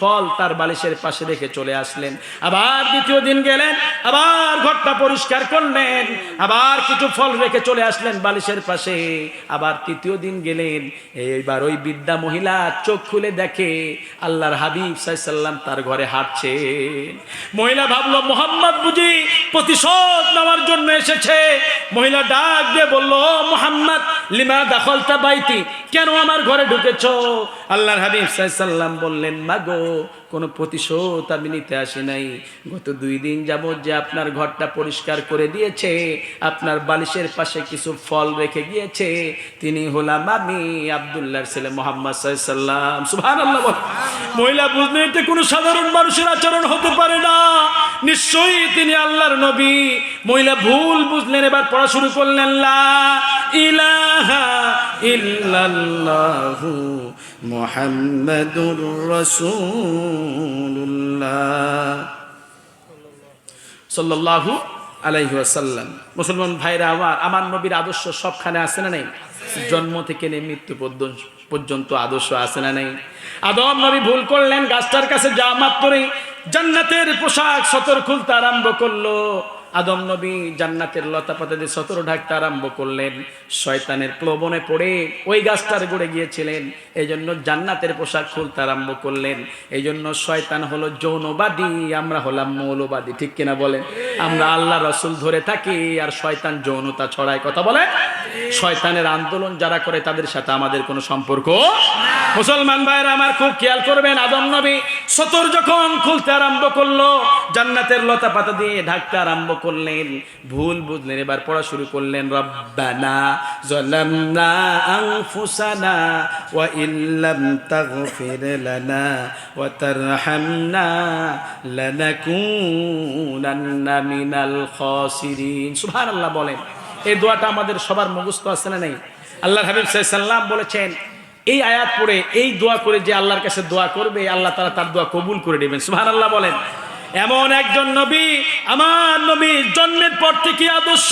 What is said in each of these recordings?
ফল তার বালিশের পাশে রেখে চলে আসলেন। আবার দ্বিতীয় দিন গেলেন, আবার ঘরটা পরিষ্কার করলেন, আবার কিছু ফল রেখে চলে আসলেন বালিশের পাশে। আবার তৃতীয় দিন গেলেন, এইবার ওই বিদ্যা মহিলা চোখ খুলে দেখে আল্লাহর হাবিব সাইসাল্লাম তার ঘরে হাঁটছে মহিলা ভাবলো, মোহাম্মদ বুঝি, প্রতিশোধ নেওয়ার জন্য এসেছে। মহিলা ডাক দিয়ে বলল, "ও মোহাম্মদ, লিমা দাখলতা বাইতি, কেন আমার ঘরে ঢুকেছ? আল্লাহর হাবিব সাল্লাম বললেন, মাগো, কোনো প্রতিশোধ আমি নিতে আসি নাই। গত দুই দিন যাব যে আপনার ঘরটা পরিষ্কার করে দিয়েছে, আপনার বালিশের পাশে কিছু ফল রেখে গিয়েছে, তিনি হলাম আমি, আবদুল্লাহর ছেলে মোহাম্মদ সাল্লাম সুভান আল্লাহ মহিলা বুঝলেন এতে কোনো সাধারণ মানুষের আচরণ হতে পারে না। নিশ্চয়ই তিনি আল্লাহর নবী। মহিলা ভুল বুঝলেন, এবার পড়া শুরু করলেন, লা ইলাহা মুহাম্মাদুর রাসূলুল্লাহ। সাল্লাল্লাহু আলাইহি ওয়াসাল্লাম। মুসলমান ভাইরা, আমার আমার নবীর আদর্শ সবখানে আছে না নেই? জন্ম থেকে নিয়ে মৃত্যু পর্যন্ত- আদর্শ আছে না নেই? আদম নবী ভুল করলেন, গাছটার কাছে যা মাত্রই জান্নাতের পোশাক সতর খুলতে আরম্ভ করল। আদম নবী জান্নাতের লতা পাতা দিয়ে সতর ঢাকতে আরম্ভ করলেন, শয়তানের প্লবনে পড়ে ওই গাছটার গড়ে গিয়েছিলেন। এই জন্য জান্নাতের পোশাক খুলতে আরম্ভ করলেন। এই জন্য শয়তান হলো যৌনবাদী, আমরা হলাম মৌলবাদী। ঠিক কিনা বলেন? আমরা আল্লাহ রসুল ধরে থাকি আর শয়তান যৌনতা ছড়ায় কথা বলে শয়তানের আন্দোলন যারা করে তাদের সাথে আমাদের কোনো সম্পর্ক মুসলমান ভাইরা আমার খুব খেয়াল করবেন, আদম নবী সতর যখন খুলতে আরম্ভ করল, জান্নাতের লতা পাতা দিয়ে ঢাকতে আরম্ভ করলেন, ভুল বুঝলেন, এবার পড়া শুরু করলেন, রব্বানা জালামনা আনফুসানা ওয়া ইল্লাম তাগফির লানা ওয়া তারহামনা লানাকুনান্না মিনাল খাসিরিন। সুবহানাল্লাহ বলেন। এই দোয়াটা আমাদের সবার মুখস্থ আছে না নাই? আল্লাহ হাবিব সাল্লাম বলেছেন, এই আয়াত পড়ে, এই দোয়া করে যে আল্লাহর কাছে দোয়া করবে, আল্লাহ তারা তার দোয়া কবুল করে নেবেন। সুবহানাল্লাহ বলেন। এমন একজন নবী, আমার নবী জন্মের পর থেকে আদর্শ।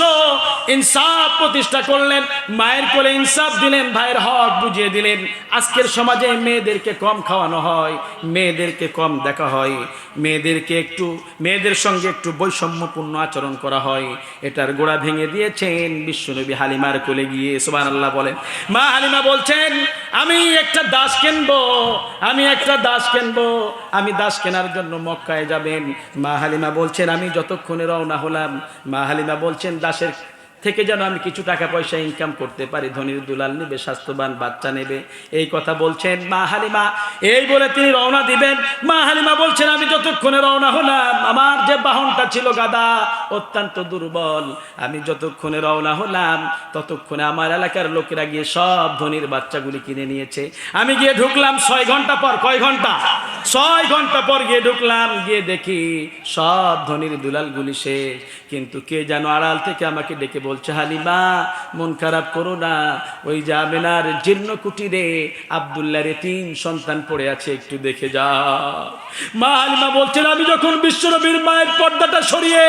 ইনসাফ প্রতিষ্ঠা করলেন, মায়ের কোলে ইনসাফ দিলেন, ভাইয়ের হক বুঝিয়ে দিলেন। আজকের সমাজে মেয়েদেরকে কম খাওয়ানো হয়, মেয়েদেরকে কম দেখা হয়। মেয়েদেরকে একটু, মেয়েদের সঙ্গে একটু বৈষম্যপূর্ণ আচরণ করা হয়। এটার গোড়া ভেঙে দিয়েছেন বিশ্বনবী হালিমার কোলে গিয়ে সোবান আল্লাহ বলেন। মা হালিমা বলছেন, আমি একটা দাস কিনবো, আমি একটা দাস কিনবো, আমি দাস কেনার জন্য মক্কায় যাবেন। মা হালিমা বলছেন, আমি যতক্ষণে রওনা হলাম, মা হালিমা বলছেন, দাসের থেকে যেন আমি কিছু টাকা পয়সা ইনকাম করতে পারি, ধনির দুলাল নেবে, স্বাস্থ্যবান বাচ্চা নেবে। এই কথা বলছেন মা হালিমা। এই বলে তিনি রওনা দিবেন। মা হালিমা বলছেন, আমি যতক্ষণে রওনা হলাম, আমার যে বাহনটা ছিল গাদা, অত্যন্ত দুর্বল। আমি যতক্ষণে রওনা হলাম, ততক্ষণে আমার এলাকার লোকেরা গিয়ে সব ধনির বাচ্চাগুলি কিনে নিয়েছে। আমি গিয়ে ঢুকলাম ছয় ঘণ্টা পর, কয় ঘণ্টা? ছয় ঘণ্টা পর গিয়ে ঢুকলাম, গিয়ে দেখি সব ধনির দুলালগুলি শেষ। কিন্তু কে যেন আড়াল থেকে আমাকে ডেকে বলছে, হালিমা, মন খারাপ করো না। ওই আমেনার জীর্ণ কুটিরে আবদুল্লাহ তিন সন্তান পড়ে আছে, একটু দেখে যা মা হালিমা বলছেন, আমি যখন বিশ্বরবীর মায়ের পর্দাটা সরিয়ে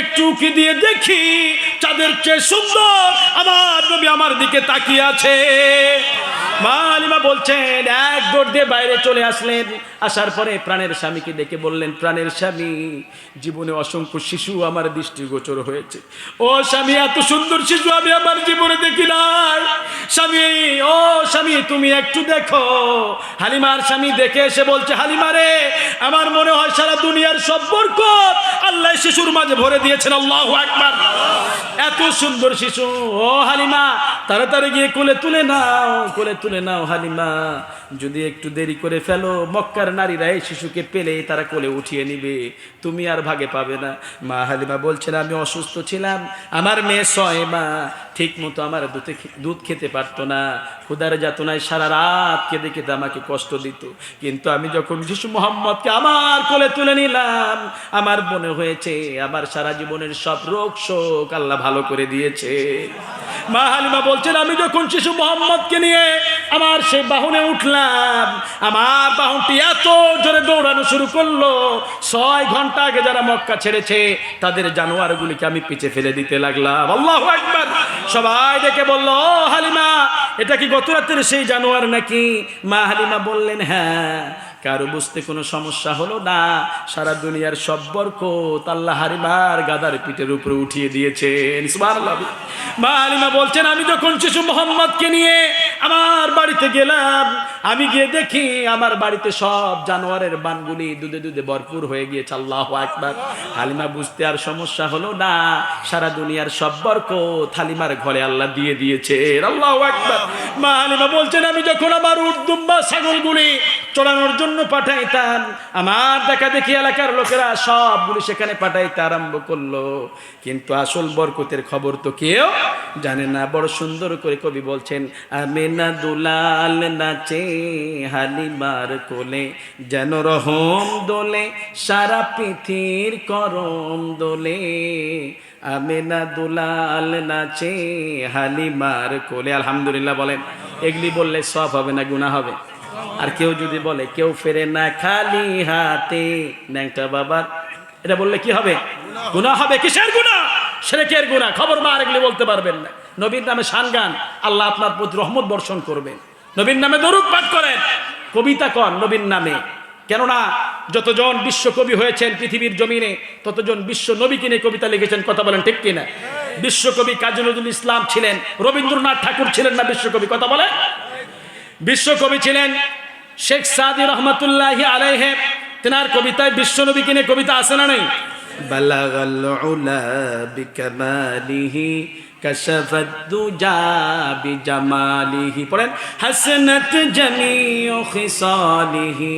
একটু উকি দিয়ে দেখি, চাঁদের চেয়ে সুন্দর আমার নবী আমার দিকে তাকিয়ে আছে। মা হালিমা বলছেন, এক দৌড় দিয়ে বাইরে চলে আসলেন। আসার পরে প্রাণের স্বামীকে ডেকে বললেন, প্রাণের স্বামী, জীবনে অসংখ্য শিশু আমার দৃষ্টিগোচর হয়েছে। ও স্বামী, এত সুন্দর শিশু আমি আমার জীবনে দেখি নাই। স্বামী, ও স্বামী, তুমি একটু দেখো। হালিমার স্বামী দেখে এসে বলছে, হালিমা রে, আমার মনে হয় সারা দুনিয়ার সব বরকত আল্লাহ শিশুর মাঝে ভরে দিয়েছেন, আল্লাহ একবার এত সুন্দর শিশু। ও হালিমা, তাড়াতাড়ি গিয়ে কোলে তুলে নাও, কোলে তুলে নাও হালিমা। যদি একটু দেরি করে ফেলো, মক্কার নারীরা এই শিশুকে পেলে তারা কোলে উঠিয়ে নিবে। তুমি আর ভাগে পাবে না। মা হালিমা বলছেন, আমি অসুস্থ ছিলাম। আমার মেয়ে ছয় মা। ঠিক মতো আমার দুধে দুধ খেতে পারতো না। ক্ষুদার যাতনায় সারা রাত কেঁদে কেঁদে আমাকে কষ্ট দিত। কিন্তু আমি যখন শিশু মোহাম্মদকে আমার কোলে তুলে নিলাম, আমার মনে হয়েছে, আমার সারা জীবনের সব রোগ শোক আল্লাহ ভালো করে দিয়েছে। মা হালিমা বলছেন, আমি যখন শিশু মোহাম্মদকে নিয়ে আমার সেই বাহনে উঠলাম। আমার বাহনটি এত জোরে দৌড়ানো শুরু করল। ছয় ঘণ্টা আগে যারা মক্কা ছেড়েছে, তাদের জানোয়ারগুলিকে আমি পিছে ফেলে দিতে লাগলাম। আল্লাহ একবার সবাই দেখে বলল হালিমা, এটা কি গত রাতের সেই জানোয়ার নাকি? মা হালিমা বললেন হ্যাঁ। কারও বুঝতে কোনো সমস্যা হলো না। সারা দুনিয়ার সব বরকত আল্লাহ হারিমার গাদার পিঠের উপরে উঠিয়ে দিয়েছেন। মা বলছেন, আমি যখন শিশু মোহাম্মদকে নিয়ে আমার বাড়িতে গেলাম, আমি গিয়ে দেখি আমার বাড়িতে সব জানোয়ারের বানগুলি দুধে দুধে ভরপুর হয়ে গিয়েছে। আল্লাহ একবার হালিমা বুঝতে আর সমস্যা হলো না। সারা দুনিয়ার সব বরকত হালিমার ঘরে আল্লাহ দিয়ে দিয়েছে। আল্লাহ একবার মা হালিমা বলছেন, আমি যখন আমার উর্দুম্বা ছাগলগুলি চড়ানোর জন্য পাঠাইতাম। আমার দেখা দেখি এলাকার লোকেরা সবগুলি সেখানে পাঠাইতে আরম্ভ করল। কিন্তু আসল বরকতের খবর তো কেউ জানে না। বড় সুন্দর করে কবি বলছেন আমেনা দুলাল নাচে হালিমার কোলে, যেন রহম দোলে, সারা পৃথিবীর করম দোলে। আমেনা দুলাল নাচে হালিমার কোলে। আলহামদুলিল্লাহ বলেন, এগুলি বললে সব হবে না গুণা হবে। আর কেউ যদি বলে, কেউ ফেরে না খালি হাতে। ন্যাংটা বাবার, এটা বললে কি হবে? গুণা হবে, কিসের গুণা সেরেকের গুণা খবর মা আর এগুলি বলতে পারবেন না। নবীর নামে শান গান, আল্লাহ আপনার প্রতি রহমত বর্ষণ করবেন নবীর নামে দরুদ পাঠ করেন। কবিতা কর নবীর নামে। কেননা, যতজন বিশ্বকবি হয়েছেন পৃথিবীর জমিনে, ততজন বিশ্ব নবী কিনে কবিতা লিখেছেন, কথা বলেন ঠিক কিনা? বিশ্বকবি কাজী নজরুল ইসলাম ছিলেন, রবীন্দ্রনাথ ঠাকুর ছিলেন না বিশ্বকবি কথা বলে বিশ্বকবি ছিলেন শেখ সাদি রহমতুল্লাহি আলাইহে। তেনার কবিতায় বিশ্বনবীকে কিনে কবিতা আছে না নেই? পড়েন হসনত জমিও খিসালিহি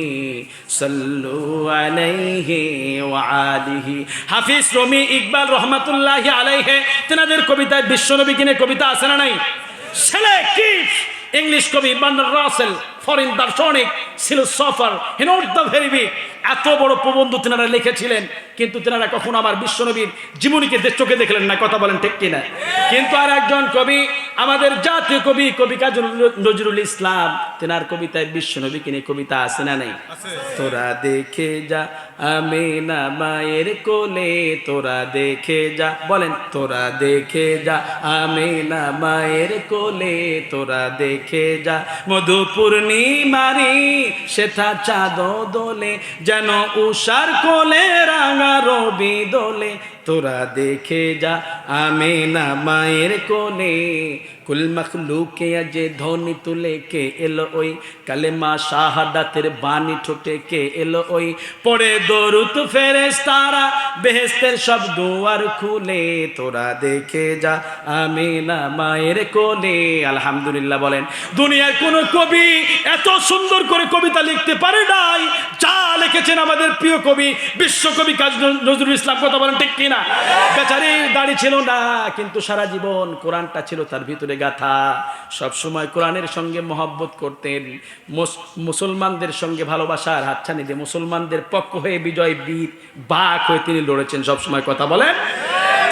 সল্লু আলাইহি ওয়া আলিহি। হাফিজ রমি ইকবাল রহমাতুল্লাহি আলাইহি তেনাদের কবিতায় বিশ্বনবী কিনে কবিতা আছে না নাই? ছেলে কি ইংলিশ কবি বান্ডার রাসেল ফরেন দার্শনিক philosopher not the very big. এত বড় প্রবন্ধ তেনারা লিখেছিলেন কিন্তু তেনারা কখনো আমার বিশ্বনবীর জীবনীকে চোখে দেখলেন না কথা বলেন ঠিক কিনা? কিন্তু আর একজন কবি আমাদের জাতীয় কবি কবি কাজী নজরুল- নজরুল ইসলাম তেনার কবিতায় বিশ্বনবী কিনে কবিতা আছে না নেই? তোরা দেখে যা আমি না মায়ের কোলে, তোরা দেখে যা। বলেন, তোরা দেখে যা। আমি না মায়ের কোলে, তোরা দেখে যা। মধু পূর্ণিমারি সেথা চাঁদ দোলে, যেন উষার কোলে রাঙা রবি দোলে। তোরা দেখে যা আমি না মায়ের কোলে কুল মখলুকে যে ধ্বনি তুলে কে এলো ওই? কালেমা শাহাদাতের বাণী ঠোঁটে কে এলো ওই? পড়ে দরুত ফেরেস তারা বেহেস্তের সব দুয়ার খুলে। তোরা দেখে যা আমি না মায়ের কোলে আলহামদুলিল্লাহ বলেন, দুনিয়ার কোন কবি এত সুন্দর করে কবিতা লিখতে পারে নাই, যা লিখেছেন আমাদের প্রিয় কবি বিশ্বকবি কাজ নজরুল ইসলাম, কথা বলেন ঠিক কিনা? বেচারির দাড়ি ছিল না, কিন্তু সারা জীবন কোরআনটা ছিল তার ভিতরে গাথা। সব সময় কোরআনের সঙ্গে মহব্বত করতেন মুসলমানদের সঙ্গে ভালোবাসার হাতছানি দিয়ে মুসলমানদের পক্ষ হয়ে বিজয় বীর, বাক হয়ে তিনি লড়েছেন সব সময়, কথা বলেন?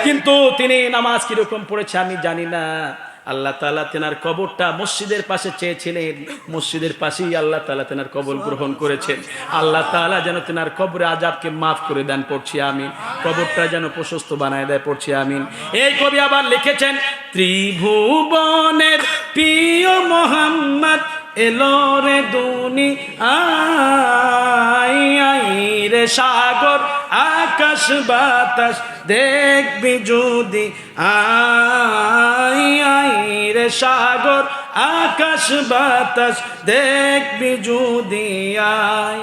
কিন্তু তিনি নামাজ কীরকম পড়েছে আমি জানি না। আল্লাহ তালা তেনার কবরটা মসজিদের পাশে চেয়েছিলেন। মসজিদের পাশেই আল্লাহ তালা তেনার কবর গ্রহণ করেছেন। আল্লাহ তালা যেন তেনার কবরে আজাবকে মাফ করে দেন, পড়ছি আমি কবরটা যেন প্রশস্ত বানায় দেয়, পড়ছি আমিন। এই কবি আবার লিখেছেন, ত্রিভুবনের প্রিয় মোহাম্মদ এলো রে দুনি আই আই রে সাগর আকাশ বাতাস দেখবি যদি? আই আই রে সাগর, আকাশ বাতাস দেখবি যদি? আই,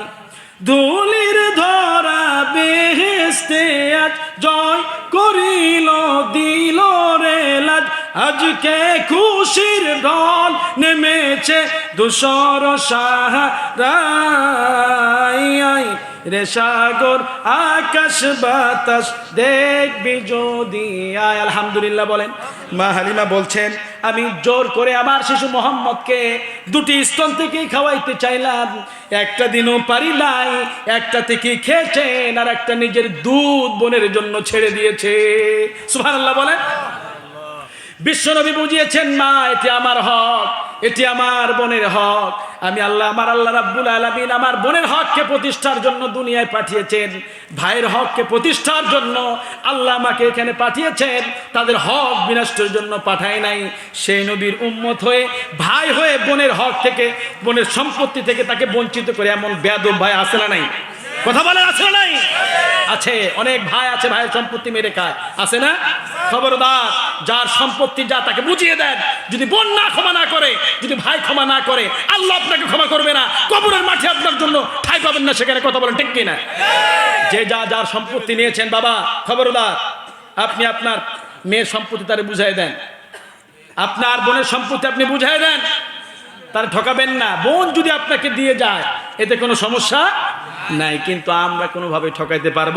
ধুলির ধরা বেহেস্তে আজ জয় করিল, দিল রে লাজ। আজকে খুশির ঢল নেমেছে দুশর সাহারাই রে সাগর আকাশ বাতাস দেখবি যদি। আয় আলহামদুলিল্লাহ বলেন। মা হালিমা বলছেন আমি জোর করে আমার শিশু মোহাম্মদকে দুটি স্তন থেকে খাওয়াইতে চাইলাম। একটা দিনও পারি নাই একটা থেকে খেয়েছেন আর একটা নিজের দুধ বোনের জন্য ছেড়ে দিয়েছে। সুবহানাল্লাহ বলেন। বিশ্বনবী বুঝিয়েছেন মা এটি আমার হক। এটি আমার বোনের হক। আমি আল্লাহ, আমার আল্লাহ রাব্বুল আলামিন আমার বোনের হককে প্রতিষ্ঠার জন্য দুনিয়ায় পাঠিয়েছেন। ভাইয়ের হককে প্রতিষ্ঠার জন্য আল্লাহ আমাকে এখানে পাঠিয়েছেন। তাদের হক বিনষ্টের জন্য পাঠায় নাই। সেই নবীর উম্মত হয়ে, ভাই হয়ে বোনের হক থেকে, বোনের সম্পত্তি থেকে তাকে বঞ্চিত করে এমন বেদব ভাই আসে না নাই? কথা বলে আছে নাই? আছে, অনেক ভাই আছে, ভাইয়ের সম্পত্তি মেরে খায়। আছে না? খবরদার, যার সম্পত্তি যা, তাকে বুঝিয়ে দেন। যদি বোন না ক্ষমা না করে, যদি ভাই ক্ষমা না করে, আল্লাহ আপনাকে ক্ষমা করবে না। কবরের মাঠে আপনার জন্য ঠাই পাবেন না, সেখানে কথা বলেন, ঠিক কিনা? যে যা, যার সম্পত্তি নিয়েছেন, বাবা, খবরদার, আপনি আপনার মেয়ের সম্পত্তি তারে বুঝাই দেন। আপনার বোনের সম্পত্তি আপনি বুঝাই দেন। তার ঠকাবেন না। বোন যদি আপনাকে দিয়ে যায়, এতে কোনো সমস্যা নাই কিন্তু আমরা কোনোভাবে ঠকাইতে পারব?